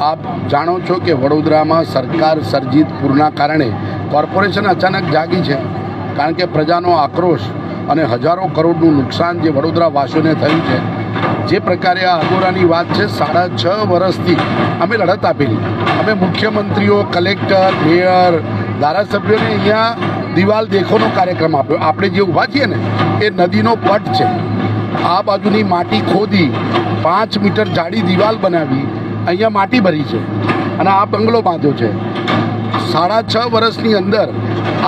આપ જાણો છો કે વડોદરામાં સરકાર સર્જિત પૂરના કારણે કોર્પોરેશન અચાનક જાગી છે. કારણ કે પ્રજાનો આક્રોશ અને હજારો કરોડનું નુકસાન જે વડોદરા વાસીઓને થયું છે. જે પ્રકારે આ અગોરાની વાત છે, સાડા છ વર્ષથી અમે લડત આપેલી. અમે મુખ્યમંત્રીઓ, કલેક્ટર, મેયર, ધારાસભ્યોને અહીંયા દિવાલ દેખોનો કાર્યક્રમ આપ્યો. આપણે જે ઊભા છીએ ને, એ નદીનો પટ છે. આ બાજુની માટી ખોદી, પાંચ મીટર જાડી દિવાલ બનાવી અહીંયા માટી ભરી છે અને આ બંગલો બાંધ્યો છે. સાડા છ વર્ષની અંદર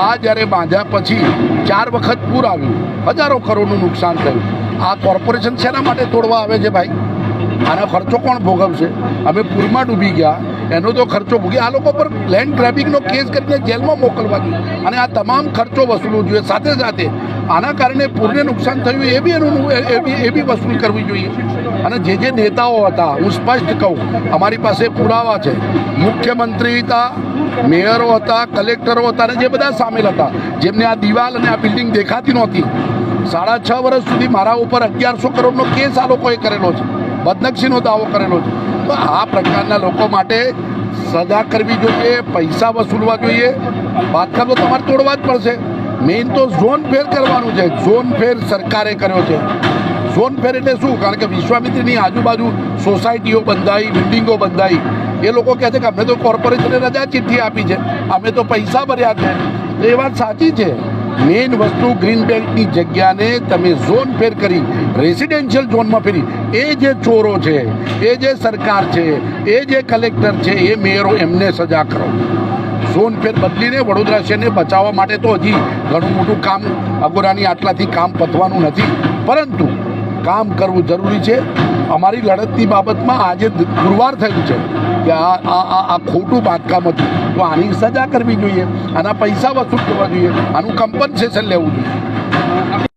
આ જ્યારે બાંધ્યા પછી ચાર વખત પૂર આવ્યું. હજારો કરોડનું નુકસાન થયું. આ કોર્પોરેશન શેના માટે તોડવા આવે છે ભાઈ? આનો ખર્ચો કોણ ભોગવશે? અમે પૂરમાં ડૂબી ગયા. એનો તો ખર્ચો ભોગી આ લોકો પર લેન્ડ ગ્રેબિંગનો કેસ કરીને જેલમાં મોકલવા અને આ તમામ ખર્ચો વસૂલવો જોઈએ. સાથે સાથે આના કારણે પૂરને નુકસાન થયું એ બી એનું એ બી એ બી વસૂલ કરવી જોઈએ. અને જે જે નેતાઓ હતા, હું સ્પષ્ટ કહું, અમારી પાસે પુરાવા છે. મુખ્યમંત્રી હતા, મેયરો હતા, કલેક્ટરો હતા અને જે બધા સામેલ હતા. જેમને આ દિવાલ અને આ બિલ્ડિંગ દેખાતી નહોતી. સાડા છ વર્ષ સુધી મારા ઉપર અગિયારસો કરોડનો કેસ આ લોકોએ કરેલો છે. બદનક્ષીનો દાવો કરેલો છે. આ પ્રકારના લોકો માટે સજા કરવી જોઈએ, પૈસા વસૂલવા જોઈએ. બાદશાહ તો તમારે તોડવા જ પડશે. મેઇન તો ઝોન ફેર કરવાનું છે. ઝોન ફેર સરકારે કર્યો છે. ઝોન ફેર એટલે શું? કારણ કે વિશ્વામિત્રીની આજુબાજુ સોસાયટીઓ બંધાઈ, બિલ્ડિંગો બંધાઈ. એ લોકો કહે છે કે અમે તો કોર્પોરેશને રજા ચિઠ્ઠી આપી છે. અમે તો પૈસા ભર્યા છે. એ વાત સાચી છે. મેઇન વસ્તુ ગ્રીન બેલ્ટની જગ્યાને તમે ઝોન ફેર કરી, રેસિડેન્શિયલ ઝોનમાં ફેરી. એ જે ચોરો છે, એ જે સરકાર છે, એ જે કલેક્ટર છે, એ મેયરો એમને સજા કરો. ઝોન ફેર બદલીને વડોદરા શહેરને બચાવવા માટે તો હજી ઘણું મોટું કામ અગોરાની આટલાથી કામ પતવાનું નથી. પરંતુ કામ કરવું જરૂરી છે. અમારી લડતની બાબતમાં આજે પુરવાર થયું છે કે આ આ આ ખોટું બાંધકામ હતું. તો આની સજા કરવી જોઈએ, આના પૈસા વસૂલ કરવા જોઈએ, આનું કમ્પન્સેશન લેવું જોઈએ.